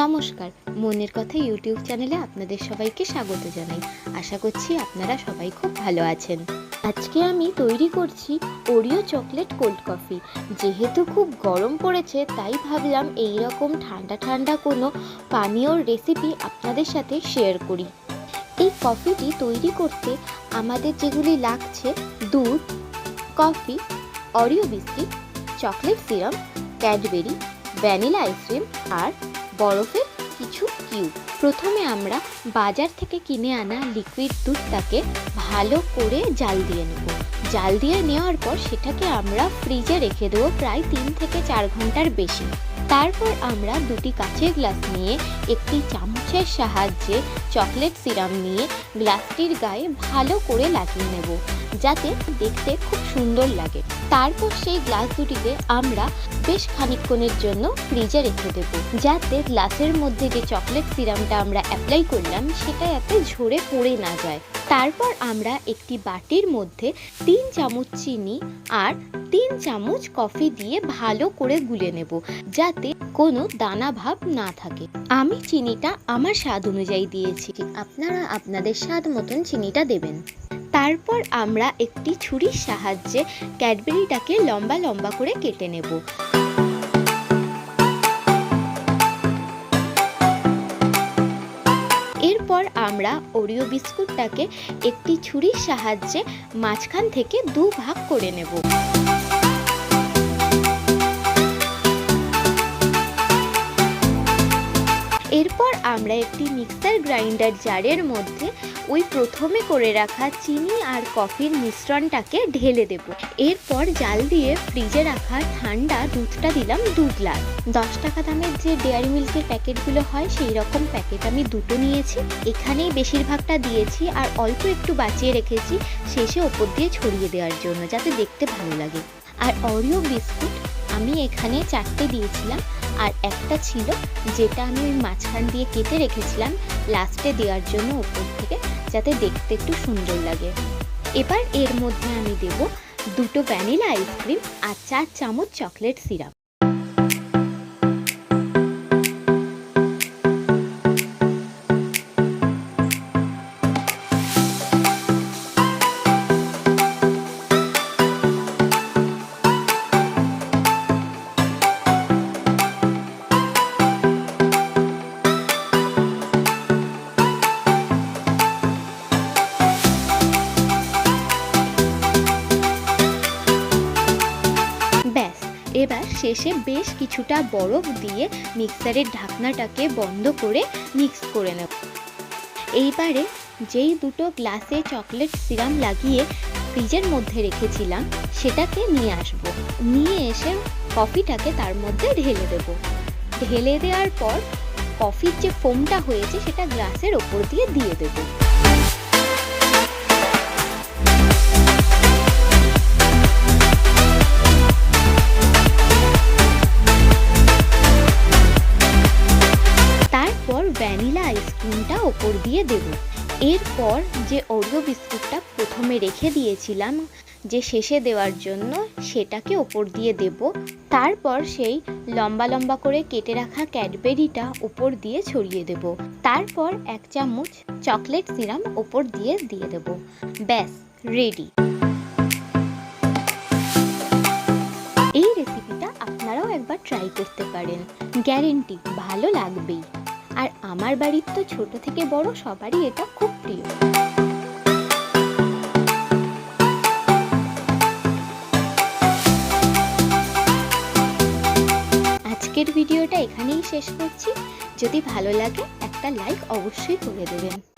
নমস্কার। মনের কথা ইউটিউব চ্যানেলে আপনাদের সবাইকে স্বাগত জানাই। আশা করছি আপনারা সবাই খুব ভালো আছেন। আজকে আমি তৈরি করছি ওরিও চকলেট কোল্ড কফি। যেহেতু খুব গরম পড়েছে, তাই ভাবলাম এই রকম ঠান্ডা ঠান্ডা কোনো পানীয়র রেসিপি আপনাদের সাথে শেয়ার করি। এই কফিটি তৈরি করতে আমাদের যেগুলি লাগছে, দুধ, coffee Oreo biscuit, chocolate syrup, Cadbury, vanilla ice cream আর বরফের কিছু কিউব প্রথমে আমরা বাজার থেকে কিনে আনা লিকুইড দুধটাকে ভালো করে জাল দিয়ে নেব। জাল দিয়ে নেওয়ার পর সেটাকে আমরা ফ্রিজে রেখে দেবো প্রায় তিন থেকে চার ঘণ্টার বেশি। তারপর আমরা দুটি কাঁচের গ্লাস নিয়ে একটি চামচের সাহায্যে চকলেট সিরাম নিয়ে গ্লাসটির গায়ে ভালো করে লাগিয়ে নেব। যাতে দেখতে খুব সুন্দর লাগে। তারপর সেই গ্লাস দুটিকে আমরা বেশ খানিকক্ষণের জন্য ফ্রিজে রেখে দেব। যাতে গ্লাসের মধ্যে যে চকলেট সিরামটা আমরা অ্যাপ্লাই করলাম, সেটা যাতে ঝরে পড়ে না যায়। তারপর আমরা একটি বাটির মধ্যে তিন চামচ চিনি আর তিন চামচ কফি দিয়ে ভালো করে গুলে নেব, যাতে কোনো দানা ভাব না থাকে। আমি চিনিটা আমার স্বাদ অনুযায়ী দিয়েছি। আপনারা আপনাদের স্বাদ মতন চিনিটা দেবেন। তারপর আমরা একটি ছুরির সাহায্যে ক্যাডবেরিটাকে লম্বা লম্বা করে কেটে নেব। এরপর আমরা ওরিও বিস্কুটটাকে একটি ছুরির সাহায্যে মাঝখান থেকে দু ভাগ করে নেব। আমরা একটি মিক্সার গ্রাইন্ডার জারের মধ্যে ওই প্রথমে করে রাখা চিনি আর কফির মিশ্রণটাকে ঢেলে দেব। এরপর জাল দিয়ে ফ্রিজে রাখা ঠান্ডা দুধটা দিলাম দু গ্লাস। দশ টাকা দামের যে ডেয়ারি মিল্কের প্যাকেটগুলো হয়, সেই রকম প্যাকেট আমি দুটো নিয়েছি। এখানেই বেশিরভাগটা দিয়েছি আর অল্প একটু বাঁচিয়ে রেখেছি, শেষে ওপর দিয়ে ছড়িয়ে দেওয়ার জন্য, যাতে দেখতে ভালো লাগে। আর অরিও বিস্কুট আমি এখানে চারটে দিয়েছিলাম। আর একটা ছিল যেটা আমি ওই মাঝখান দিয়ে কেটে রেখেছিলাম লাস্টে দেওয়ার জন্য ওপর থেকে, যাতে দেখতে একটু সুন্দর লাগে। এবার এর মধ্যে আমি দেব দুটো ভ্যানিলা আইসক্রিম আর চার চামচ চকলেট সিরাপ এবার শেষে বেশ কিছুটা বরফ দিয়ে মিক্সারের ঢাকনাটাকে বন্ধ করে মিক্স করে নেব। এইবারে যেই দুটো গ্লাসে চকলেট সিরাম লাগিয়ে ফ্রিজের মধ্যে রেখেছিলাম, সেটাকে নিয়ে আসব। নিয়ে এসে কফিটাকে তার মধ্যে ঢেলে দেব। ঢেলে দেওয়ার পর কফির যে ফোমটা হয়েছে, সেটা গ্লাসের ওপর দিয়ে দিয়ে দেবো। তারপর ভ্যানিলা আইসক্রিমটা ওপর দিয়ে দেব। এরপর যে ওরিও বিস্কুটটা প্রথমে রেখে দিয়েছিলাম, যে শেষে দেওয়ার জন্য সেটাকে ওপর দিয়ে দেব। তারপর সেই লম্বা লম্বা করে কেটে রাখা ক্যাডবেরিটা ওপর দিয়ে ছড়িয়ে দেব। তারপর এক চামচ চকলেট সিরাম ওপর দিয়ে দিয়ে দেব। ব্যাস, রেডি। এই রেসিপিটা আপনারাও একবার ট্রাই করতে পারেন। গ্যারেন্টি, ভালো লাগবেই। আর আমার বাড়ির তো ছোট থেকে বড় সবারই এটা খুব প্রিয়। আজকের ভিডিওটা এখানেই শেষ করছি। যদি ভালো লাগে একটা লাইক অবশ্যই করে দেবেন।